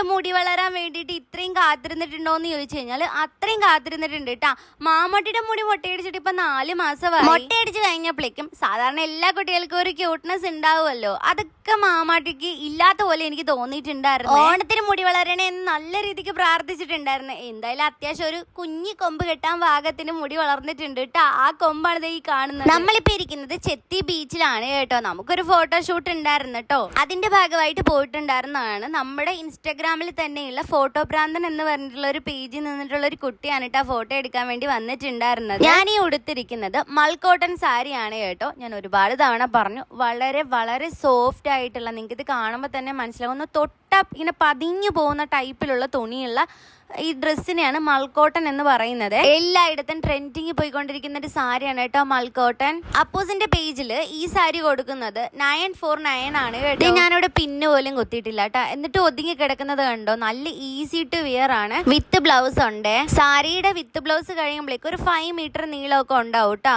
എന്റെ മുടി വളരാൻ വേണ്ടിയിട്ട് ഇത്രയും കാത്തിരുന്നിട്ടുണ്ടോ എന്ന് ചോദിച്ചു കഴിഞ്ഞാൽ അത്രയും കാത്തിരുന്നിട്ടുണ്ട് കേട്ടാ മാമട്ടിയുടെ മുടി മുട്ടയടിച്ചിട്ട് ഇപ്പൊ നാല് മാസമായി. മുട്ടയടിച്ച് കഴിഞ്ഞപ്പോഴേക്കും സാധാരണ എല്ലാ കുട്ടികൾക്കും ഒരു ക്യൂട്ട്നെസ് ഉണ്ടാവുമല്ലോ. അതൊക്കെ മാമാട്ടിക്ക് ഇല്ലാത്ത പോലെ എനിക്ക് തോന്നിയിട്ടുണ്ടായിരുന്നു. ഓണത്തിന് മുടി വളരണേ എന്ന് നല്ല രീതിക്ക് പ്രാർത്ഥിച്ചിട്ടുണ്ടായിരുന്നു. എന്തായാലും അത്യാവശ്യം ഒരു കുഞ്ഞി കൊമ്പ് കെട്ടാൻ ഭാഗത്തിന് മുടി വളർന്നിട്ടുണ്ട് കേട്ടോ ആ കൊമ്പാണ് ഈ കാണുന്നത്. നമ്മളിപ്പോ ഇരിക്കുന്നത് ചെത്തി ബീച്ചിലാണ് കേട്ടോ. നമുക്കൊരു ഫോട്ടോഷൂട്ട് ഉണ്ടായിരുന്നു കേട്ടോ അതിന്റെ ഭാഗമായിട്ട് പോയിട്ടുണ്ടായിരുന്നതാണ് നമ്മുടെ ഇൻസ്റ്റഗ്രാമിൽ തന്നെയുള്ള ഫോട്ടോ പ്രാന്തൻ എന്ന് പറഞ്ഞിട്ടുള്ള ഒരു പേജിൽ നിന്നിട്ടുള്ള ഒരു കുട്ടിയാണ് കേട്ടോ ഫോട്ടോ എടുക്കാൻ വേണ്ടി വന്നിട്ടുണ്ടായിരുന്നത്. ഞാൻ ഈ ഉടുത്തിരിക്കുന്നത് മൾക്കോട്ടൺ സാരിയാണ് കേട്ടോ. ഞാൻ ഒരുപാട് തവണ പറഞ്ഞു. വളരെ വളരെ സോഫ്റ്റ് ആയിട്ടുള്ള നിങ്ങൾക്ക് ഇത് കാണുമ്പോൾ തന്നെ മനസ്സിലാവുന്ന തൊട്ട ഇങ്ങനെ പതിഞ്ഞു പോകുന്ന ടൈപ്പിലുള്ള തുണിയുള്ള ഈ ഡ്രസ്സിനെയാണ് മൾക്കോട്ടൺ എന്ന് പറയുന്നത്. എല്ലായിടത്തും ട്രെൻഡിങ് പോയിക്കൊണ്ടിരിക്കുന്ന ഒരു സാരിയാണ് കേട്ടോ മൾക്കോട്ടൺ. അപ്പോസിന്റെ പേജിൽ ഈ സാരി കൊടുക്കുന്നത് നയൻ ഫോർ നയൻ ആണ് കേട്ടോ. ഞാനിവിടെ പിന്ന് പോലും കുത്തിയിട്ടില്ല കേട്ടോ. എന്നിട്ട് ഒതുങ്ങി കിടക്കുന്നത് കണ്ടോ? നല്ല ഈസി ടു വിയർ ആണ്. വിത്ത് ബ്ലൗസ് ഉണ്ട്. സാരിയുടെ വിത്ത് ബ്ലൗസ് കഴിയുമ്പോഴേക്കും ഒരു ഫൈവ് മീറ്റർ നീളമൊക്കെ ഉണ്ടാവും കേട്ടോ.